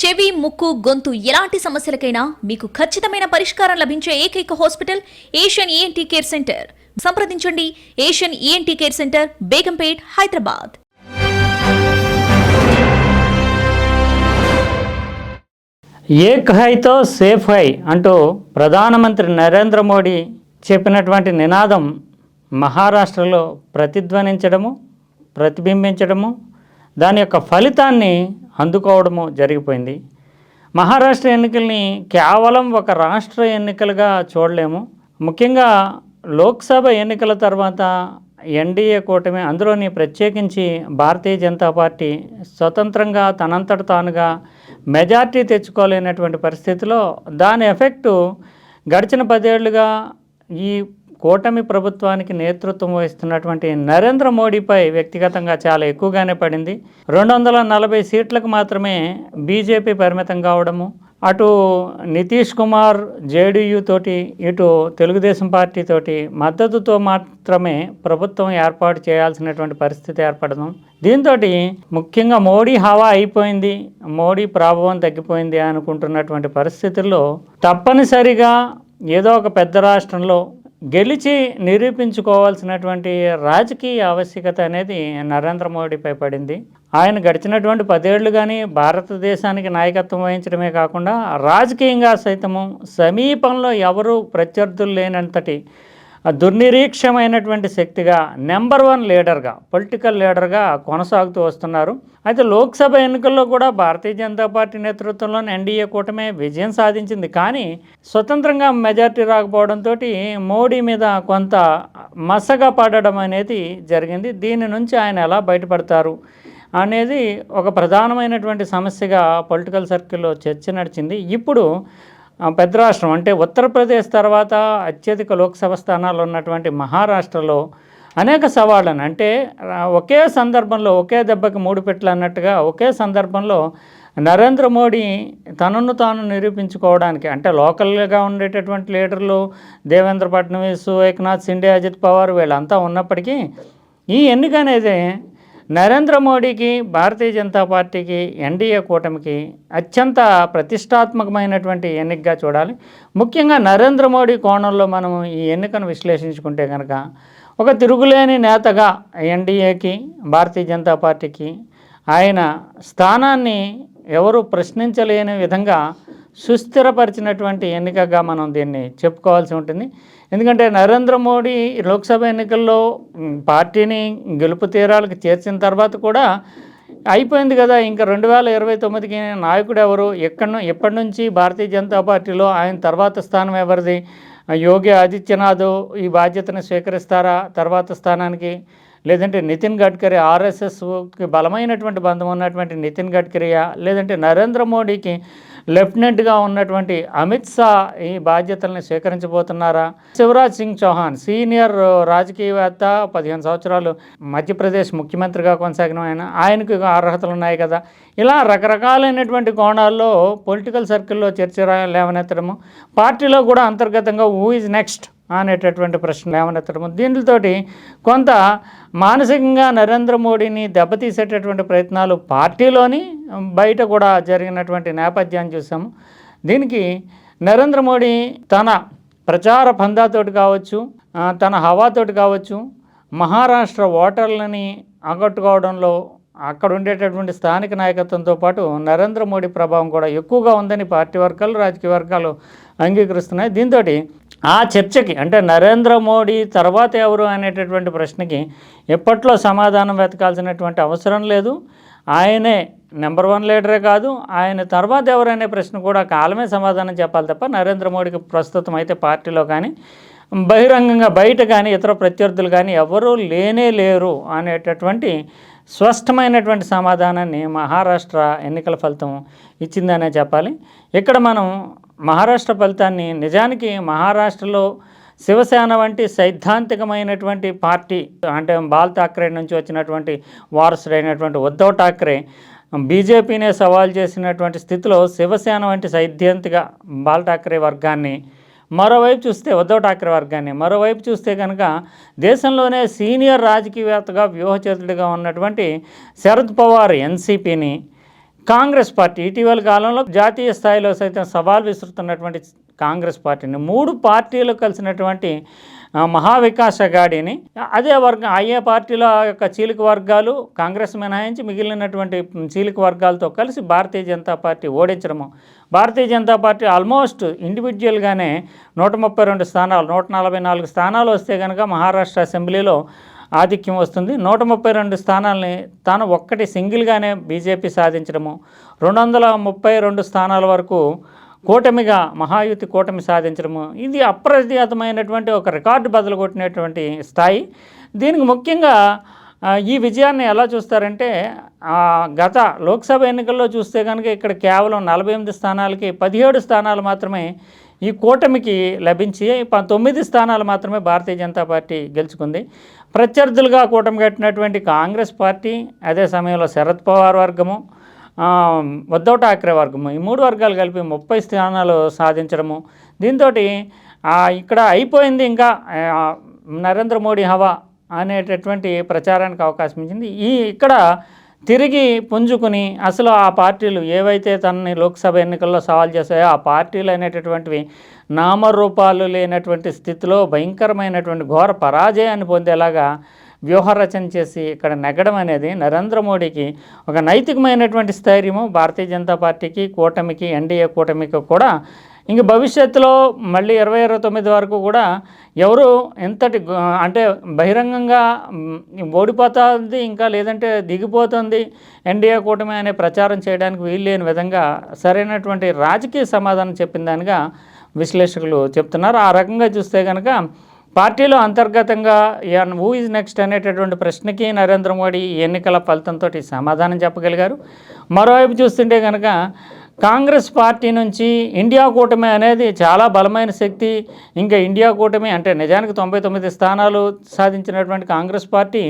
చెవి ముక్కు గొంతు ఎలాంటి సమస్యలకైనా మీకు ఖచ్చితమైన పరిష్కారం లభించే ఏకైక hospital Asian ENT care centre. సంప్రదించండి Asian ENT care centre Begumpet Hyderabad. ఏక్ హైతో సేఫ్ హై అంటూ ప్రధానమంత్రి నరేంద్ర మోడీ చెప్పినటువంటి నినాదం మహారాష్ట్రలో ప్రతిధ్వనించడము ప్రతిబింబించడము దాని యొక్క ఫలితాన్ని అందుకోవడము జరిగిపోయింది. మహారాష్ట్ర ఎన్నికల్ని కేవలం ఒక రాష్ట్ర ఎన్నికలుగా చూడలేము. ముఖ్యంగా లోక్సభ ఎన్నికల తర్వాత ఎన్డీఏ కూటమి అందులోని ప్రత్యేకించి భారతీయ జనతా పార్టీ స్వతంత్రంగా తనంతట తానుగా మెజార్టీ తెచ్చుకోలేనటువంటి పరిస్థితిలో దాని ఎఫెక్టు గడిచిన పదేళ్ళుగా ఈ కూటమి ప్రభుత్వానికి నేతృత్వం వహిస్తున్నటువంటి నరేంద్ర మోడీపై వ్యక్తిగతంగా చాలా ఎక్కువగానే పడింది. రెండు వందల నలభై సీట్లకు మాత్రమే బీజేపీ పరిమితం కావడము అటు నితీష్ కుమార్ జేడీయూ తోటి ఇటు తెలుగుదేశం పార్టీ తోటి మద్దతుతో మాత్రమే ప్రభుత్వం ఏర్పాటు చేయాల్సినటువంటి పరిస్థితి ఏర్పడడం. దీంతో ముఖ్యంగా మోడీ హవా అయిపోయింది మోడీ ప్రభావం తగ్గిపోయింది అనుకుంటున్నటువంటి పరిస్థితుల్లో తప్పనిసరిగా ఏదో ఒక పెద్ద రాష్ట్రంలో గెలిచి నిరూపించుకోవాల్సినటువంటి రాజకీయ ఆవశ్యకత అనేది నరేంద్ర మోడీపై పడింది. ఆయన గడిచినటువంటి పదేళ్ళు కానీ భారతదేశానికి నాయకత్వం వహించడమే కాకుండా రాజకీయంగా సైతము సమీపంలో ఎవరు ప్రత్యర్థులు లేనంతటి దుర్నిరీక్షమైనటువంటి శక్తిగా నెంబర్ వన్ లీడర్గా పొలిటికల్ లీడర్గా కొనసాగుతూ వస్తున్నారు. అయితే లోక్సభ ఎన్నికల్లో కూడా భారతీయ జనతా పార్టీ నేతృత్వంలోని ఎన్డీఏ కూటమే విజయం సాధించింది. కానీ స్వతంత్రంగా మెజార్టీ రాకపోవడంతో మోడీ మీద కొంత మసగా పడడం అనేది జరిగింది. దీని నుంచి ఆయన ఎలా బయటపడతారు అనేది ఒక ప్రధానమైనటువంటి సమస్యగా పొలిటికల్ సర్కిల్లో చర్చ నడిచింది. ఇప్పుడు పెద్ద రాష్ట్రం అంటే ఉత్తరప్రదేశ్ తర్వాత అత్యధిక లోక్సభ స్థానాలు ఉన్నటువంటి మహారాష్ట్రలో అనేక సవాళ్ళను. అంటే ఒకే సందర్భంలో ఒకే దెబ్బకి మూడు పెట్లు అన్నట్టుగా ఒకే సందర్భంలో నరేంద్ర మోడీ తనను తాను నిరూపించుకోవడానికి అంటే లోకల్గా ఉండేటటువంటి లీడర్లు దేవేంద్ర ఫడ్నవీస్ ఏక్నాథ్ సిండే అజిత్ పవార్ వీళ్ళంతా ఉన్నప్పటికీ ఈ ఎన్నిక అనేది నరేంద్ర మోడీకి భారతీయ జనతా పార్టీకి ఎన్డీఏ కూటమికి అత్యంత ప్రతిష్టాత్మకమైనటువంటి ఎన్నికగా చూడాలి. ముఖ్యంగా నరేంద్ర మోడీ కోణంలో మనం ఈ ఎన్నికను విశ్లేషించుకుంటే కనుక ఒక తిరుగులేని నేతగా ఎన్డీఏకి భారతీయ జనతా పార్టీకి ఆయన స్థానాన్ని ఎవరు ప్రశ్నించలేని విధంగా సుస్థిరపరిచినటువంటి ఎన్నికగా మనం దీన్ని చెప్పుకోవాల్సి ఉంటుంది. ఎందుకంటే నరేంద్ర మోడీ లోక్సభ ఎన్నికల్లో పార్టీని గెలుపు తీరాలకు చేర్చిన తర్వాత కూడా అయిపోయింది కదా. ఇంకా రెండు వేల ఇరవై తొమ్మిదికి నాయకుడు ఎవరు? ఎక్కడి ను- ఎప్పటి నుంచి భారతీయ జనతా పార్టీలో ఆయన తర్వాత స్థానం ఎవరిది? యోగి ఆదిత్యనాథ్ ఈ బాధ్యతను స్వీకరిస్తారా తర్వాత స్థానానికి? లేదంటే నితిన్ గడ్కరీ ఆర్ఎస్ఎస్కి బలమైనటువంటి బంధం ఉన్నటువంటి నితిన్ గడ్కరీయా? లేదంటే నరేంద్ర మోడీకి లెఫ్టినెంట్గా ఉన్నటువంటి అమిత్ షా ఈ బాధ్యతల్ని స్వీకరించబోతున్నారా? శివరాజ్ సింగ్ చౌహాన్ సీనియర్ రాజకీయవేత్త పదిహేను సంవత్సరాలు మధ్యప్రదేశ్ ముఖ్యమంత్రిగా కొనసాగిన ఆయన ఆయనకు అర్హతలు ఉన్నాయి కదా. ఇలా రకరకాలైనటువంటి కోణాల్లో పొలిటికల్ సర్కిల్లో చర్చ లేవనెత్తడము పార్టీలో కూడా అంతర్గతంగా హూ ఈజ్ నెక్స్ట్ అనేటటువంటి ప్రశ్న లేవనెత్తడము దీనితోటి కొంత మానసికంగా నరేంద్ర మోడీని దెబ్బతీసేటటువంటి ప్రయత్నాలు పార్టీలోని బయట కూడా జరిగినటువంటి నేపథ్యాన్ని చూసాము. దీనికి నరేంద్ర మోడీ తన ప్రచార పందాతోటి కావచ్చు తన హవాతోటి కావచ్చు మహారాష్ట్ర ఓటర్లని ఆకట్టుకోవడంలో అక్కడ ఉండేటటువంటి స్థానిక నాయకత్వంతో పాటు నరేంద్ర మోడీ ప్రభావం కూడా ఎక్కువగా ఉందని పార్టీ వర్గాలు రాజకీయ వర్గాలు అంగీకరిస్తున్నాయి. దీంతో ఆ చర్చకి అంటే నరేంద్ర మోడీ తర్వాత ఎవరు అనేటటువంటి ప్రశ్నకి ఎప్పట్లో సమాధానం వెతకాల్సినటువంటి అవసరం లేదు. ఆయనే నెంబర్ వన్ లీడరే కాదు ఆయన తర్వాత ఎవరనే ప్రశ్న కూడా కాలమే సమాధానం చెప్పాలి తప్ప నరేంద్ర మోడీకి ప్రస్తుతం అయితే పార్టీలో కానీ బహిరంగంగా బయట కానీ ఇతర ప్రత్యర్థులు కానీ ఎవరూ లేనే లేరు అనేటటువంటి స్పష్టమైనటువంటి సమాధానాన్ని మహారాష్ట్ర ఎన్నికల ఫలితం ఇచ్చిందనే చెప్పాలి. ఇక్కడ మనం మహారాష్ట్ర ఫలితాన్ని నిజానికి మహారాష్ట్రలో శివసేన వంటి సైద్ధాంతికమైనటువంటి పార్టీ అంటే బాల్ ఠాక్రే నుంచి వచ్చినటువంటి వారసుడైనటువంటి ఉద్ధవ్ ఠాక్రే బీజేపీనే సవాల్ చేసినటువంటి స్థితిలో శివసేన వంటి సైద్ధాంతిక బాల్ ఠాక్రే వర్గాన్ని మరోవైపు చూస్తే ఉద్ధవ్ ఠాక్రే వర్గాన్ని మరోవైపు చూస్తే కనుక దేశంలోనే సీనియర్ రాజకీయవేత్తగా వ్యూహచేతుడిగా ఉన్నటువంటి శరద్ పవార్ ఎన్సీపీని కాంగ్రెస్ పార్టీ. ఇటీవల కాలంలో జాతీయ స్థాయిలో సైతం సవాల్ విసురుతున్నటువంటి కాంగ్రెస్ పార్టీని మూడు పార్టీలు కలిసినటువంటి ఆ, మహావికాస్ అఘాడీని అదే వర్గం అయ్యే పార్టీల యొక్క చీలిక వర్గాలు కాంగ్రెస్ మినహాయించి మిగిలినటువంటి చీలిక వర్గాలతో కలిసి భారతీయ జనతా పార్టీ ఓడించడము. భారతీయ జనతా పార్టీ ఆల్మోస్ట్ ఇండివిజువల్గానే నూట ముప్పై రెండు స్థానాలు నూట నలభై నాలుగు స్థానాలు వస్తే కనుక మహారాష్ట్ర అసెంబ్లీలో ఆధిక్యం వస్తుంది. నూట ముప్పై రెండు స్థానాలని తాను ఒక్కటి సింగిల్గానే బీజేపీ సాధించడము. రెండు వందల ముప్పై రెండు స్థానాల వరకు కూటమిగా మహాయుతి కూటమి సాధించడము. ఇది అప్రతిహతమైనటువంటి ఒక రికార్డు బదులు కొట్టినటువంటి స్థాయి. దీనికి ముఖ్యంగా ఈ విజయాన్ని ఎలా చూస్తారంటే గత లోక్సభ ఎన్నికల్లో చూస్తే కనుక ఇక్కడ కేవలం నలభై ఎనిమిది స్థానాలకి పదిహేడు స్థానాలు మాత్రమే ఈ కూటమికి లభించి ప- తొమ్మిది స్థానాలు మాత్రమే భారతీయ జనతా పార్టీ గెలుచుకుంది. ప్రత్యర్థులుగా కూటమి కట్టినటువంటి కాంగ్రెస్ పార్టీ అదే సమయంలో శరద్ పవార్ వర్గము ఆ, ఉద్ధవ్ ఠాక్రే వర్గము ఈ మూడు వర్గాలు కలిపి ముప్పై స్థానాలు సాధించడము. దీంతో ఇక్కడ అయిపోయింది ఇంకా నరేంద్ర మోడీ హవా అనేటటువంటి ప్రచారానికి అవకాశం ఇచ్చింది. ఈ ఇక్కడ తిరిగి పుంజుకుని అసలు ఆ పార్టీలు ఏవైతే తనని లోక్సభ ఎన్నికల్లో సవాల్ చేశాయో ఆ పార్టీలు అనేటటువంటివి నామరూపాలు లేనటువంటి స్థితిలో భయంకరమైనటువంటి ఘోర పరాజయాన్ని పొందేలాగా వ్యూహరచన చేసి ఇక్కడ నెగ్గడం అనేది నరేంద్ర మోడీకి ఒక నైతికమైనటువంటి స్థైర్యము భారతీయ జనతా పార్టీకి కూటమికి ఎన్డీఏ కూటమికి కూడా ఇంక భవిష్యత్తులో మళ్ళీ ఇరవై ఇరవై తొమ్మిది వరకు కూడా ఎవరు ఎంతటి అంటే బహిరంగంగా ఓడిపోతుంది ఇంకా లేదంటే దిగిపోతుంది ఎన్డీఏ కూటమి అనే ప్రచారం చేయడానికి వీలు లేని విధంగా సరైనటువంటి రాజకీయ సమాధానం చెప్పిన దానిగా విశ్లేషకులు చెప్తున్నారు. ఆ రకంగా చూస్తే కనుక పార్టీలో అంతర్గతంగా హూ ఈజ్ నెక్స్ట్ అనేటటువంటి ప్రశ్నకి నరేంద్ర మోడీ ఈ ఎన్నికల ఫలితంతో సమాధానం చెప్పగలిగారు. మరోవైపు చూస్తుంటే కనుక కాంగ్రెస్ పార్టీ నుంచి ఇండియా కూటమి అనేది చాలా బలమైన శక్తి. ఇంకా ఇండియా కూటమి అంటే నిజానికి తొంభై తొమ్మిది స్థానాలు సాధించినటువంటి కాంగ్రెస్ పార్టీ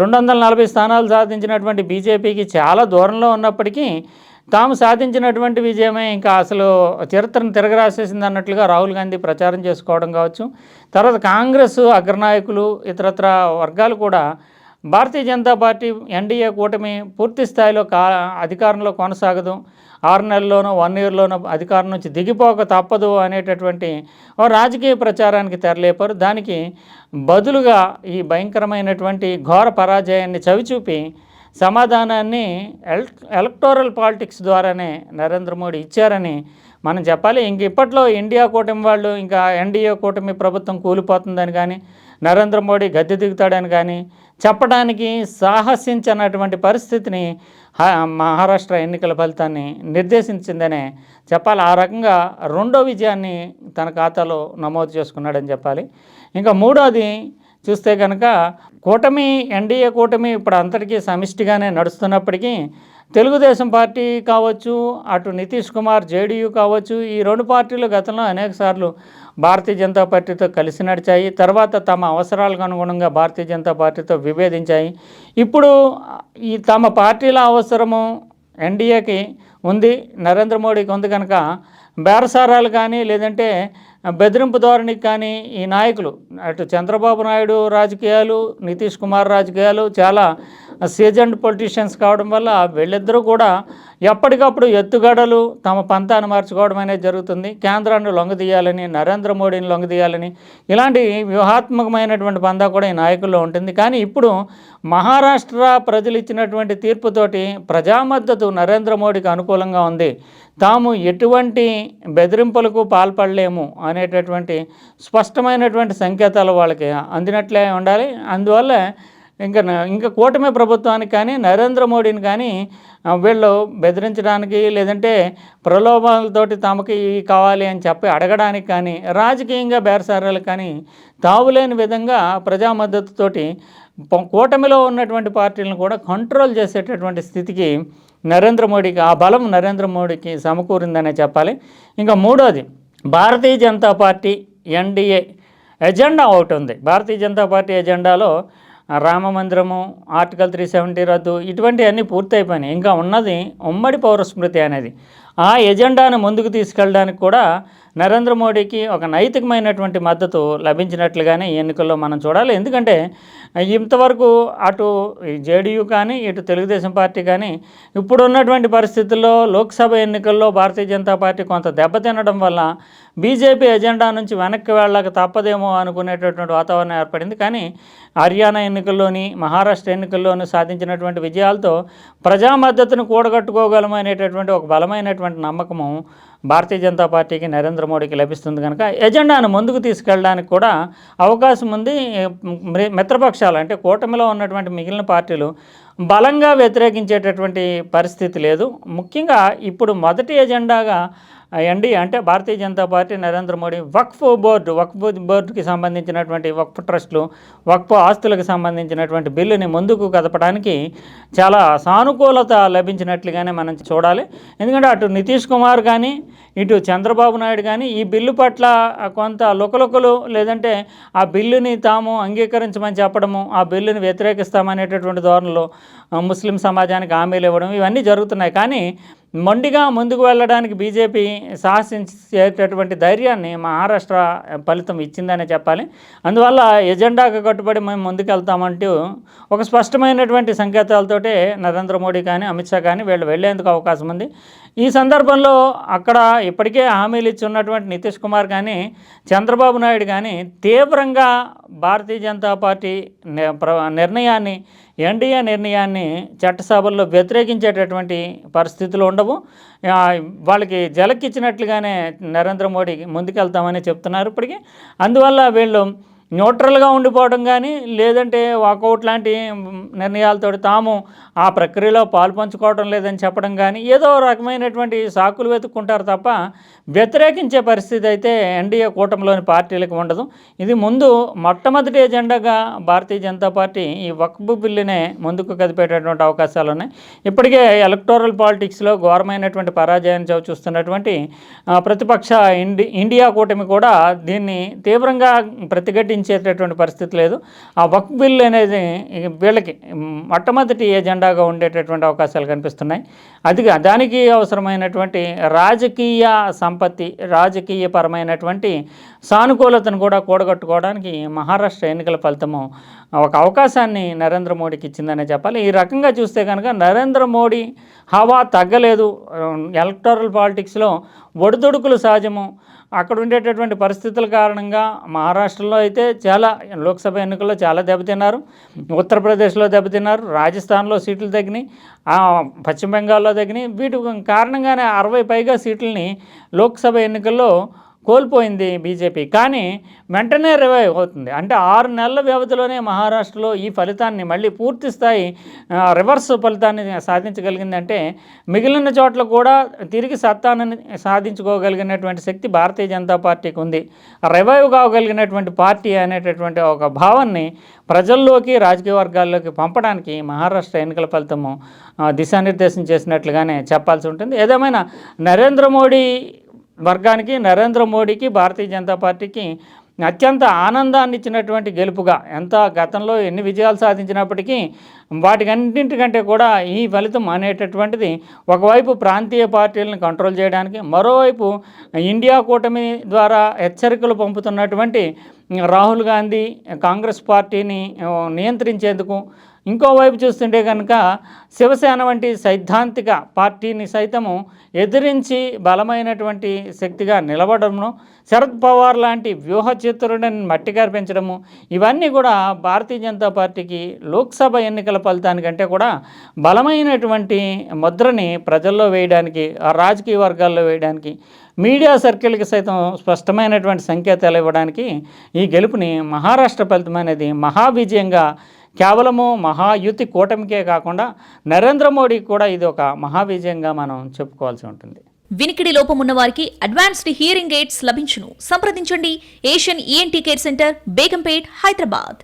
రెండు వందల నలభై స్థానాలు సాధించినటువంటి బీజేపీకి చాలా దూరంలో ఉన్నప్పటికీ తాము సాధించినటువంటి విజయమే ఇంకా అసలు చరిత్రను తిరగరాసేసింది అన్నట్లుగా రాహుల్ గాంధీ ప్రచారం చేసుకోవడం కావచ్చు. తర్వాత కాంగ్రెస్ అగ్రనాయకులు ఇతరత్ర వర్గాలు కూడా భారతీయ జనతా పార్టీ ఎన్డీఏ కూటమి పూర్తి స్థాయిలో కా అధికారంలో కొనసాగదు. ఆరు నెలల్లోనో వన్ ఇయర్లోనో అధికారం నుంచి దిగిపోక తప్పదు అనేటటువంటి రాజకీయ ప్రచారానికి తెరలేపారు. దానికి బదులుగా ఈ భయంకరమైనటువంటి ఘోర పరాజయాన్ని చవిచూపి సమాధానాన్ని ఎల్ ఎలక్టోరల్ పాలిటిక్స్ ద్వారానే నరేంద్ర మోడీ ఇచ్చారని మనం చెప్పాలి. ఇంక ఇప్పట్లో ఇండియా కూటమి వాళ్ళు ఇంకా ఎన్డీఏ కూటమి ప్రభుత్వం కూలిపోతుందని కానీ నరేంద్ర మోడీ గద్దె దిగుతాడని కానీ చెప్పడానికి సాహసించనటువంటి పరిస్థితిని మహారాష్ట్ర ఎన్నికల ఫలితాన్ని నిర్దేశించిందనే చెప్పాలి. ఆ రకంగా రెండో విజయాన్ని తన ఖాతాలో నమోదు చేసుకున్నాడని చెప్పాలి. ఇంకా మూడోది చూస్తే కనుక కూటమి ఎన్డీఏ కూటమి ఇప్పుడు అంతటికీ సమిష్టిగానే నడుస్తున్నప్పటికీ తెలుగుదేశం పార్టీ కావచ్చు అటు నితీష్ కుమార్ జేడీయూ కావచ్చు ఈ రెండు పార్టీలు గతంలో అనేక సార్లు భారతీయ జనతా పార్టీతో కలిసి నడిచాయి. తర్వాత తమ అవసరాలకు అనుగుణంగా భారతీయ జనతా పార్టీతో విభేదించాయి. ఇప్పుడు ఈ తమ పార్టీల అవసరము ఎన్డీఏకి ఉంది. నరేంద్ర మోడీకి ఉంది కనుక బేరసారాలు కానీ లేదంటే బెదిరింపు ధోరణికి కానీ ఈ నాయకులు అటు చంద్రబాబు నాయుడు రాజకీయాలు నితీష్ కుమార్ రాజకీయాలు చాలా సీజన్డ్ పొలిటీషియన్స్ కావడం వల్ల వీళ్ళిద్దరూ కూడా ఎప్పటికప్పుడు ఎత్తుగడలు తమ పంతాన్ని మార్చుకోవడం అనేది జరుగుతుంది. కేంద్రాన్ని లొంగదీయాలని నరేంద్ర మోడీని లొంగదీయాలని ఇలాంటి వ్యూహాత్మకమైనటువంటి పందా కూడా ఈ నాయకుల్లో ఉంటుంది. కానీ ఇప్పుడు మహారాష్ట్ర ప్రజలు ఇచ్చినటువంటి తీర్పుతోటి ప్రజా మద్దతు నరేంద్ర మోడీకి అనుకూలంగా ఉంది. తాము ఎటువంటి బెదిరింపులకు పాల్పడలేము అనేటటువంటి స్పష్టమైనటువంటి సంకేతాలు వాళ్ళకి అందినట్లే ఉండాలి. అందువల్ల ఇంకా ఇంకా కూటమి ప్రభుత్వానికి కానీ నరేంద్ర మోడీని కానీ వీళ్ళు బెదిరించడానికి లేదంటే ప్రలోభాలతోటి తమకి కావాలి అని చెప్పి అడగడానికి కానీ రాజకీయంగా బేరసారాలు కానీ తావులేని విధంగా ప్రజా మద్దతుతోటి కూటమిలో ఉన్నటువంటి పార్టీలను కూడా కంట్రోల్ చేసేటటువంటి స్థితికి నరేంద్ర మోడీకి ఆ బలం నరేంద్ర మోడీకి సమకూరిందనే చెప్పాలి. ఇంకా మూడోది Bharatiya Janata party NDA agenda ఒకటి ఉంది. భారతీయ జనతా పార్టీ ఎజెండాలో రామ మందిరము ఆర్టికల్ త్రీ సెవెంటీ రద్దు ఇటువంటివన్నీ పూర్తయిపోయినాయి. ఇంకా ఉన్నది ఉమ్మడి పౌరస్మృతి అనేది. ఆ ఎజెండాను ముందుకు తీసుకెళ్ళడానికి కూడా నరేంద్ర మోడీకి ఒక నైతికమైనటువంటి మద్దతు లభించినట్లుగానే ఈ ఎన్నికల్లో మనం చూడాలి. ఎందుకంటే ఇంతవరకు అటు జేడీయూ కానీ ఇటు తెలుగుదేశం పార్టీ కానీ ఇప్పుడు ఉన్నటువంటి పరిస్థితుల్లో లోక్సభ ఎన్నికల్లో భారతీయ జనతా పార్టీ కొంత దెబ్బతినడం వల్ల బీజేపీ ఎజెండా నుంచి వెనక్కి వెళ్ళక తప్పదేమో అనుకునేటటువంటి వాతావరణం ఏర్పడింది. కానీ హర్యానా ఎన్నికల్లోని మహారాష్ట్ర ఎన్నికల్లోనూ సాధించినటువంటి విజయాలతో ప్రజా మద్దతును కూడగట్టుకోగలమనేటటువంటి ఒక బలమైనటువంటి నమ్మకము భారతీయ జనతా పార్టీకి నరేంద్ర మోడీకి లభిస్తుంది కనుక ఎజెండాను ముందుకు తీసుకెళ్ళడానికి కూడా అవకాశం ఉంది. మిత్రపక్షాలు అంటే కూటమిలో ఉన్నటువంటి మిగిలిన పార్టీలు బలంగా వ్యతిరేకించేటటువంటి పరిస్థితి లేదు. ముఖ్యంగా ఇప్పుడు మొదటి ఎజెండాగా ఎన్డీ అంటే భారతీయ జనతా పార్టీ నరేంద్ర మోడీ వక్ఫ్ బోర్డు వక్ఫ్ బోర్డుకి సంబంధించినటువంటి వక్ఫ్ ట్రస్టులు వక్ఫ్ ఆస్తులకు సంబంధించినటువంటి బిల్లుని ముందుకు కదపడానికి చాలా సానుకూలత లభించినట్లుగానే మనం చూడాలి. ఎందుకంటే అటు నితీష్ కుమార్ కానీ ఇటు చంద్రబాబు నాయుడు కానీ ఈ బిల్లు పట్ల కొంత లుకలుకలు లేదంటే ఆ బిల్లుని తాము అంగీకరించమని చెప్పడము ఆ బిల్లుని వ్యతిరేకిస్తామనేటటువంటి ధోరణిలో ముస్లిం సమాజానికి హామీలు ఇవ్వడం ఇవన్నీ జరుగుతున్నాయి. కానీ మొండిగా ముందుకు వెళ్ళడానికి బీజేపీ సాహసించేటటువంటి ధైర్యాన్ని మహారాష్ట్ర ఫలితం ఇచ్చిందనే చెప్పాలి. అందువల్ల ఎజెండాకు కట్టుబడి మేము ముందుకు వెళ్తామంటూ ఒక స్పష్టమైనటువంటి సంకేతాలతోటే నరేంద్ర మోడీ కానీ అమిత్ షా కానీ వీళ్ళు వెళ్ళేందుకు అవకాశం ఉంది. ఈ సందర్భంలో అక్కడ ఇప్పటికే హామీలు ఇచ్చి ఉన్నటువంటి నితీష్ కుమార్ కానీ చంద్రబాబు నాయుడు కానీ తీవ్రంగా భారతీయ జనతా పార్టీ ని- ప్ర- నిర్ణయాన్ని ఎన్డీఏ నిర్ణయాన్ని చట్టసభల్లో వ్యతిరేకించేటటువంటి పరిస్థితులు ఉండవు. వాళ్ళకి జలకిచ్చినట్లుగానే నరేంద్ర మోడీ ముందుకెళ్తామని చెప్తున్నారు ఇప్పటికీ. అందువల్ల వీళ్ళు న్యూట్రల్గా ఉండిపోవడం కానీ లేదంటే వాకౌట్ లాంటి నిర్ణయాలతో తాము ఆ ప్రక్రియలో పాల్పంచుకోవడం లేదని చెప్పడం కానీ ఏదో రకమైనటువంటి సాకులు వెతుక్కుంటారు తప్ప వ్యతిరేకించే పరిస్థితి అయితే ఎన్డీఏ కూటమిలోని పార్టీలకు ఉండదు. ఇది ముందు మొట్టమొదటి ఎజెండాగా భారతీయ జనతా పార్టీ ఈ వక్ఫ్ బిల్లునే ముందుకు కదిపేటటువంటి అవకాశాలు ఉన్నాయి. ఇప్పటికే ఎలక్టోరల్ పాలిటిక్స్లో ఘోరమైనటువంటి పరాజయాన్ని చవి చూస్తున్నటువంటి ప్రతిపక్ష ఇండి ఇండియా కూటమి కూడా దీన్ని తీవ్రంగా ప్రతిఘటించి ప్రతిఘటించేటటువంటి పరిస్థితి లేదు. ఆ వక్ బిల్ అనేది వీళ్ళకి మొట్టమొదటి ఎజెండాగా ఉండేటటువంటి అవకాశాలు కనిపిస్తున్నాయి. అదిగా దానికి అవసరమైనటువంటి రాజకీయ సంపత్తి రాజకీయపరమైనటువంటి సానుకూలతను కూడా కూడగట్టుకోవడానికి మహారాష్ట్ర ఎన్నికల ఫలితము ఒక అవకాశాన్ని నరేంద్ర మోడీకి ఇచ్చిందనే చెప్పాలి. ఈ రకంగా చూస్తే కనుక నరేంద్ర మోడీ హవా తగ్గలేదు. ఎలక్టోరల్ పాలిటిక్స్లో ఒడిదుడుకులు సహజము. అక్కడ ఉండేటటువంటి పరిస్థితుల కారణంగా మహారాష్ట్రలో అయితే చాలా లోక్సభ ఎన్నికల్లో చాలా దెబ్బతిన్నారు. ఉత్తరప్రదేశ్లో దెబ్బతిన్నారు. రాజస్థాన్లో సీట్లు తగ్గినాయి. పశ్చిమ బెంగాల్లో తగ్గినాయి. వీటి కారణంగానే అరవై పైగా సీట్లని లోక్సభ ఎన్నికల్లో కోల్పోయింది బీజేపీ. కానీ వెంటనే రివైవ్ అవుతుంది. అంటే ఆరు నెలల వ్యవధిలోనే మహారాష్ట్రలో ఈ ఫలితాన్ని మళ్ళీ పూర్తి స్థాయి రివర్స్ ఫలితాన్ని సాధించగలిగిందంటే మిగిలిన చోట్ల కూడా తిరిగి సత్తానని సాధించుకోగలిగినటువంటి శక్తి భారతీయ జనతా పార్టీకి ఉంది. రివైవ్ కాగలిగినటువంటి పార్టీ అనేటటువంటి ఒక భావాన్ని ప్రజల్లోకి రాజకీయ వర్గాల్లోకి పంపడానికి మహారాష్ట్ర ఎన్నికల ఫలితము దిశానిర్దేశం చేసినట్లుగానే చెప్పాల్సి ఉంటుంది. ఏదేమైనా నరేంద్ర మోడీ వర్గానికి నరేంద్ర మోడీకి భారతీయ జనతా పార్టీకి అత్యంత ఆనందాన్ని ఇచ్చినటువంటి గెలుపుగా ఎంత గతంలో ఎన్ని విజయాలు సాధించినప్పటికీ వాటికన్నింటికంటే కూడా ఈ ఫలితం అనేటటువంటిది ఒకవైపు ప్రాంతీయ పార్టీలను కంట్రోల్ చేయడానికి మరోవైపు ఇండియా కూటమి ద్వారా హెచ్చరికలు పంపుతున్నటువంటి రాహుల్ గాంధీ కాంగ్రెస్ పార్టీని నియంత్రించేందుకు ఇంకోవైపు చూస్తుంటే కనుక శివసేన వంటి సైద్ధాంతిక పార్టీని సైతము ఎదిరించి బలమైనటువంటి శక్తిగా నిలబడము శరద్ పవార్ లాంటి వ్యూహచిత్రుడిని చిత్రుడిని ఇవన్నీ కూడా భారతీయ జనతా పార్టీకి లోక్సభ ఎన్నికల ఫలితానికంటే కూడా బలమైనటువంటి ముద్రని ప్రజల్లో వేయడానికి రాజకీయ వర్గాల్లో వేయడానికి మీడియా సర్కిల్కి సైతం స్పష్టమైనటువంటి సంకేతాలు ఇవ్వడానికి ఈ గెలుపుని మహారాష్ట్ర ఫలితం అనేది మహా విజయంగా కేవలము మహాయుతి కూటమికే కాకుండా నరేంద్ర మోడీ కూడా ఇది ఒక మహా విజయంగా మనం చెప్పుకోవాల్సి ఉంటుంది. వినికిడి లోపం ఉన్న వారికి అడ్వాన్స్డ్ హియరింగ్ ఎయిడ్స్ లభించును. సంప్రదించండి. Asian ENT care centre Begumpet Hyderabad.